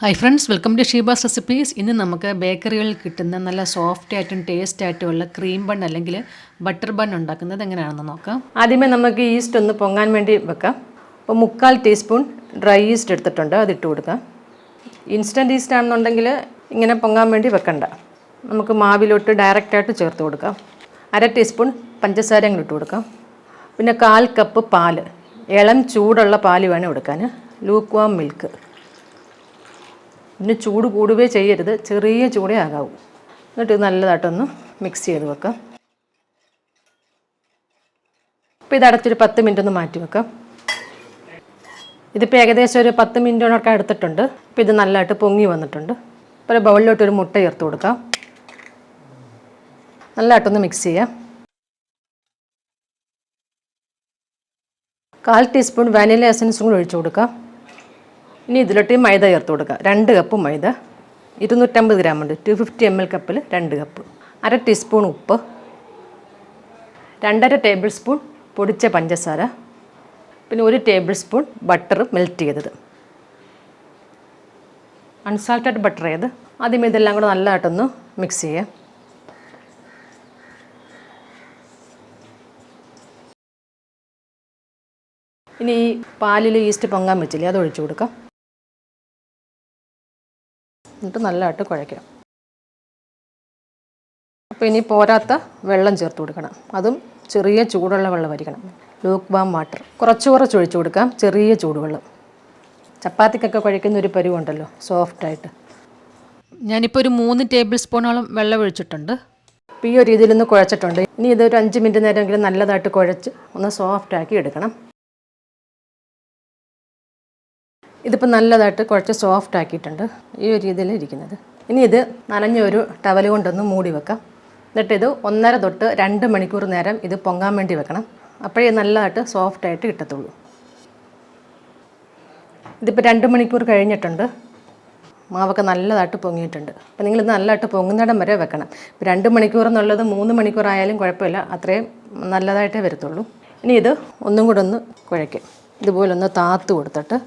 Hi friends welcome to Sheeba's recipes ഇന്ന് നമുക്ക് ബേക്കറികളിൽ കിട്ടുന്ന നല്ല സോഫ്റ്റ് ആയിട്ടും ടേസ്റ്റ് ആയിട്ടും ഉള്ള ക്രീം ബൺ അല്ലെങ്കിൽ ബട്ടർ ബൺ ഉണ്ടാക്കുന്നത് എങ്ങനെയാണെന്ന് നോക്കാം. ആദ്യമേ നമുക്ക് ഈസ്റ്റ് ഒന്ന് പൊങ്ങാൻ വേണ്ടി വെക്കാം. അപ്പോൾ മുക്കാൽ ടീസ്പൂൺ ഡ്രൈ ഈസ്റ്റ് എടുത്തിട്ടുണ്ട് അത് ഇട്ട് കൊടുക്കാം. ഇൻസ്റ്റന്റ് ഈസ്റ്റ് ആണെന്നുണ്ടെങ്കിൽ ഇങ്ങനെ പൊങ്ങാൻ വേണ്ടി വെക്കണ്ട. നമുക്ക് മാവിലോട്ട് ഡയറക്റ്റായിട്ട് ചേർത്ത് കൊടുക്കാം. അര ടീസ്പൂൺ പഞ്ചസാര അങ്ങ് ഇട്ട് കൊടുക്കാം. പിന്നെ കാൽ കപ്പ് പാൽ ഇളം ചൂടുള്ള പാൽ വേണം എടുക്കാൻ. വാം മിൽക്ക് പിന്നെ ചൂട് കൂടുകയോ ചെയ്യരുത്. ചെറിയ ചൂടേ ആകാവൂ. എന്നിട്ട് നല്ലതായിട്ടൊന്ന് മിക്സ് ചെയ്ത് വെക്കാം. അപ്പോൾ ഇത് അടച്ചൊരു പത്ത് മിനിറ്റ് ഒന്ന് മാറ്റി വെക്കാം. ഇതിപ്പോൾ ഏകദേശം ഒരു പത്ത് മിനിറ്റോടൊക്കെ എടുത്തിട്ടുണ്ട്. അപ്പോൾ ഇത് നല്ലതായിട്ട് പൊങ്ങി വന്നിട്ടുണ്ട്. അപ്പോൾ ഒരു ബൗളിലോട്ട് ഒരു മുട്ട ചേർത്ത് കൊടുക്കാം. നല്ലതായിട്ടൊന്ന് മിക്സ് ചെയ്യാം. കാൽ ടീസ്പൂൺ വാനില എസൻസും കൂടി ഒഴിച്ചു കൊടുക്കാം. ഇനി ഇതിലോട്ട് മൈദ ചേർത്ത് കൊടുക്കുക. രണ്ട് കപ്പ് മൈദ. ഇരുന്നൂറ്റമ്പത് ഗ്രാം ഉണ്ട്. ടു ഫിഫ്റ്റി എം എൽ കപ്പിൽ രണ്ട് കപ്പ് അര ടീസ്പൂൺ ഉപ്പ്. രണ്ടര ടേബിൾ സ്പൂൺ പൊടിച്ച പഞ്ചസാര. പിന്നെ ഒരു ടേബിൾ സ്പൂൺ ബട്ടർ മെൽറ്റ് ചെയ്തത്. അൺസാൾട്ടഡ് ബട്ടർ ചെയ്ത് ആദ്യം ഇതെല്ലാം കൂടെ നല്ലതായിട്ടൊന്ന് മിക്സ് ചെയ്യാം ഇനി ഈ പാലിൽ ഈസ്റ്റ് പൊങ്ങാൻ വെച്ചില്ലേ അത് ഒഴിച്ചു കൊടുക്കാം. എന്നിട്ട് നല്ലതായിട്ട് കുഴയ്ക്കണം. അപ്പോൾ ഇനി പോരാത്ത വെള്ളം ചേർത്ത് കൊടുക്കണം. അതും ചെറിയ ചൂടുള്ള വെള്ളം വെള്ളമായിരിക്കണം ലൂക്ക് ബാം വാട്ടർ കുറച്ച് കുറച്ച് ഒഴിച്ചു കൊടുക്കാം. ചെറിയ ചൂടുവെള്ളം. ചപ്പാത്തിക്കൊക്കെ കുഴയ്ക്കുന്ന ഒരു പരുവുണ്ടല്ലോ സോഫ്റ്റായിട്ട് ഞാനിപ്പോൾ ഒരു മൂന്ന് ടേബിൾ സ്പൂണോളം വെള്ളം ഒഴിച്ചിട്ടുണ്ട്. ഇപ്പോൾ ഈ ഒരു രീതിയിൽ ഒന്ന് കുഴച്ചിട്ടുണ്ട്. ഇനി ഇതൊരു അഞ്ച് മിനിറ്റ് നേരമെങ്കിലും നല്ലതായിട്ട് കുഴച്ച് ഒന്ന് സോഫ്റ്റാക്കി എടുക്കണം. ഇതിപ്പോൾ നല്ലതായിട്ട് കുറച്ച് സോഫ്റ്റ് ആക്കിയിട്ടുണ്ട്. ഈ ഒരു രീതിയിൽ ഇരിക്കുന്നത്. ഇനി ഇത് നനഞ്ഞ ഒരു ടവൽ കൊണ്ടൊന്ന് മൂടി വെക്കാം. എന്നിട്ട് ഇത് ഒന്നര തൊട്ട് രണ്ട് മണിക്കൂർ നേരം ഇത് പൊങ്ങാൻ വേണ്ടി വെക്കണം. അപ്പോഴേ നല്ലതായിട്ട് സോഫ്റ്റായിട്ട് കിട്ടത്തുള്ളൂ. ഇതിപ്പോൾ രണ്ട് മണിക്കൂർ കഴിഞ്ഞിട്ടുണ്ട്. മാവൊക്കെ നല്ലതായിട്ട് പൊങ്ങിയിട്ടുണ്ട്. അപ്പോൾ നിങ്ങൾ നല്ലതായിട്ട് പൊങ്ങുന്നിടം വരെ വെക്കണം. ഇപ്പോൾ രണ്ട് മണിക്കൂർ എന്നുള്ളത് മൂന്ന് മണിക്കൂർ ആയാലും കുഴപ്പമില്ല. അത്രയും നല്ലതായിട്ടേ വരത്തുള്ളൂ. ഇനി ഇത് ഒന്നും കൂടെ ഒന്ന് കുഴയ്ക്കും. ഇതുപോലെ ഒന്ന് താത്ത് കൊടുത്തിട്ട്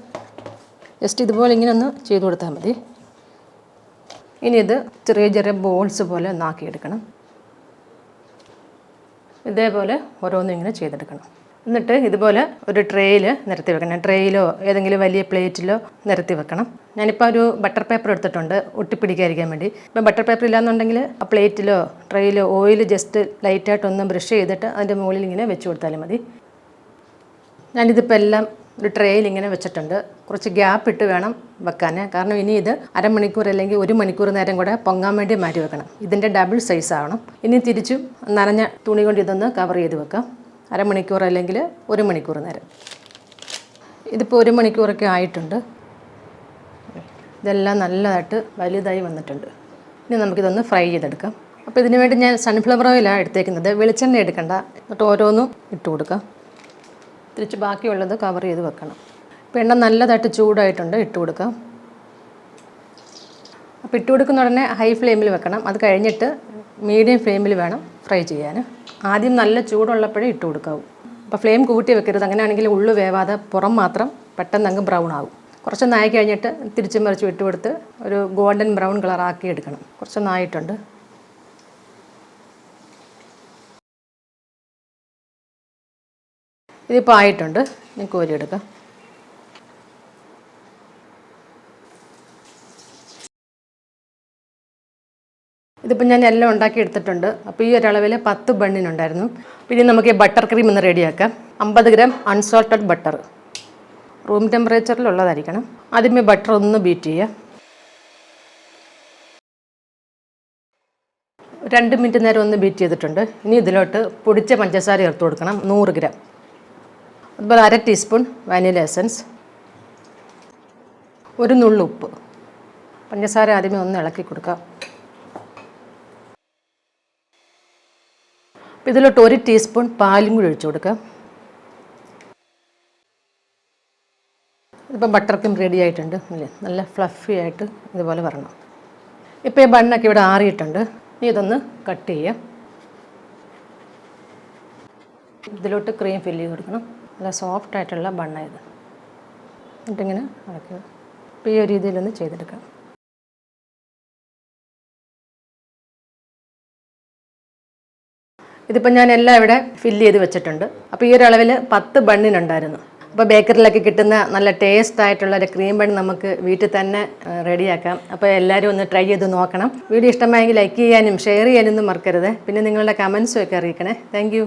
ജസ്റ്റ് ഇതുപോലെ ഇങ്ങനെ ഒന്ന് ചെയ്ത് കൊടുത്താൽ മതി. ഇനി ഇത് ചെറിയ ചെറിയ ബോൾസ് പോലെ ഒന്നാക്കിയെടുക്കണം. ഇതേപോലെ ഓരോന്നും ഇങ്ങനെ ചെയ്തെടുക്കണം. എന്നിട്ട് ഇതുപോലെ ഒരു ട്രേയിൽ നിരത്തി വെക്കണം. ട്രേയിലോ ഏതെങ്കിലും വലിയ പ്ലേറ്റിലോ നിരത്തി വെക്കണം. ഞാനിപ്പോൾ ഒരു ബട്ടർ പേപ്പർ എടുത്തിട്ടുണ്ട്. ഒട്ടിപ്പിടിക്കാതിരിക്കാൻ വേണ്ടി. ഇപ്പം ബട്ടർ പേപ്പർ ഇല്ലാന്നുണ്ടെങ്കിൽ ആ പ്ലേറ്റിലോ ട്രേയിലോ ഓയിൽ ജസ്റ്റ് ലൈറ്റായിട്ടൊന്ന് ബ്രഷ് ചെയ്തിട്ട് അതിന്റെ മുകളിൽ ഇങ്ങനെ വെച്ച് കൊടുത്താലും മതി. ഞാനിതിപ്പോൾ എല്ലാം ഒരു ട്രേയിൽ ഇങ്ങനെ വെച്ചിട്ടുണ്ട്. കുറച്ച് ഗ്യാപ്പ് ഇട്ട് വേണം വെക്കാൻ കാരണം ഇനി ഇത് അരമണിക്കൂർ അല്ലെങ്കിൽ ഒരു മണിക്കൂർ നേരം കൂടെ പൊങ്ങാൻ വേണ്ടി മാറ്റി വെക്കണം. ഇതിന്റെ ഡബിൾ സൈസ് ആവണം. ഇനി തിരിച്ചും നനഞ്ഞ തുണി കൊണ്ട് ഇതൊന്ന് കവർ ചെയ്ത് വെക്കാം. അരമണിക്കൂർ അല്ലെങ്കിൽ ഒരു മണിക്കൂർ നേരം. ഇതിപ്പോൾ ഒരു മണിക്കൂറൊക്കെ ആയിട്ടുണ്ട്. ഇതെല്ലാം നല്ലതായിട്ട് വലുതായി വന്നിട്ടുണ്ട്. ഇനി നമുക്കിതൊന്ന് ഫ്രൈ ചെയ്തെടുക്കാം. അപ്പോൾ ഇതിനു വേണ്ടി ഞാൻ സൺഫ്ലവർ ഓയിലാണ് എടുത്തേക്കുന്നത്. വെളിച്ചെണ്ണ എടുക്കണ്ട. എന്നിട്ട് ഓരോന്നും ഇട്ട് കൊടുക്കാം. തിരിച്ച് ബാക്കിയുള്ളത് കവർ ചെയ്ത് വെക്കണം. എണ്ണ നല്ലതായിട്ട് ചൂടായിട്ടുണ്ട് ഇട്ട് കൊടുക്കാം. അപ്പോൾ ഇട്ട് കൊടുക്കുന്ന ഉടനെ ഹൈ ഫ്ലെയിമിൽ വെക്കണം. അത് കഴിഞ്ഞിട്ട് മീഡിയം ഫ്ലെയിമിൽ വേണം ഫ്രൈ ചെയ്യാൻ. ആദ്യം നല്ല ചൂടുള്ളപ്പോഴേ ഇട്ട് കൊടുക്കാവൂ. അപ്പോൾ ഫ്ലെയിം കൂട്ടി വെക്കരുത്. അങ്ങനെയാണെങ്കിൽ ഉള്ളു വേവാതെ പുറം മാത്രം പെട്ടെന്ന് അങ്ങ് ബ്രൗൺ ആവും. കുറച്ച് നായി കഴിഞ്ഞിട്ട് തിരിച്ചു മറിച്ച് ഇട്ട് കൊടുത്ത് ഒരു ഗോൾഡൻ ബ്രൗൺ കളർ ആക്കി എടുക്കണം. കുറച്ച് നായിട്ടുണ്ട്. ഇതിപ്പോൾ ആയിട്ടുണ്ട്. ഞാൻ കോരിയെടുക്കാം ഇതിപ്പോൾ ഞാൻ എല്ലാം ഉണ്ടാക്കി എടുത്തിട്ടുണ്ട്. അപ്പോൾ ഈ ഒരളവിൽ പത്ത് ബണ്ണിനുണ്ടായിരുന്നു. പിന്നെ നമുക്ക് ഈ ബട്ടർ ക്രീം ഒന്ന് റെഡിയാക്കാം അമ്പത് ഗ്രാം അൺസോൾട്ടഡ് ബട്ടർ റൂം ടെമ്പറേച്ചറിലുള്ളതായിരിക്കണം ആദ്യമേ ബട്ടർ ഒന്ന് ബീറ്റ് ചെയ്യുക. രണ്ട് മിനിറ്റ് നേരം ഒന്ന് ബീറ്റ് ചെയ്തിട്ടുണ്ട്. ഇനി ഇതിലോട്ട് പൊടിച്ച പഞ്ചസാര ചേർത്ത് കൊടുക്കണം. നൂറ് ഗ്രാം അതുപോലെ അര ടീസ്പൂൺ വാനില എസൻസ് ഒരു നുള്ളുപ്പ് പഞ്ചസാര ആദ്യമേ ഒന്ന് ഇളക്കി കൊടുക്കാം. അപ്പോൾ ഇതിലോട്ട് ഒരു ടീസ്പൂൺ പാലും കൂടി ഒഴിച്ചു കൊടുക്കാം. ഇപ്പം ബട്ടർ ക്രീം റെഡി ആയിട്ടുണ്ട്. അല്ലേ നല്ല ഫ്ലഫി ആയിട്ട് ഇതുപോലെ വരണം. ഇപ്പോൾ ഈ ബണ്ണൊക്കെ ഇവിടെ ആറിയിട്ടുണ്ട്. ഇനി ഇതൊന്ന് കട്ട് ചെയ്യാം. ഇതിലോട്ട് ക്രീം ഫില്ല് ചെയ്ത് കൊടുക്കണം. നല്ല സോഫ്റ്റ് ആയിട്ടുള്ള ബണ്ണ ഇത്. എന്നിട്ടിങ്ങനെ ഇളക്കുക അപ്പോൾ ഈ ഒരു രീതിയിലൊന്ന് ചെയ്തെടുക്കാം. ഇതിപ്പോൾ ഞാൻ എല്ലാം ഇവിടെ ഫില്ല് ചെയ്ത് വെച്ചിട്ടുണ്ട്. അപ്പോൾ ഈ ഒരു അളവിൽ പത്ത് ബണ്ണിനുണ്ടായിരുന്നു. അപ്പോൾ ബേക്കറിലൊക്കെ കിട്ടുന്ന നല്ല ടേസ്റ്റ് ആയിട്ടുള്ള ഒരു ക്രീം ബൺ നമുക്ക് വീട്ടിൽ തന്നെ റെഡിയാക്കാം അപ്പോൾ എല്ലാവരും ഒന്ന് ട്രൈ ചെയ്ത് നോക്കണം. വീഡിയോ ഇഷ്ടമായെങ്കിൽ ലൈക്ക് ചെയ്യാനും ഷെയർ ചെയ്യാനൊന്നും മറക്കരുത്. പിന്നെ നിങ്ങളുടെ കമൻസും ഒക്കെ അറിയിക്കണേ. താങ്ക്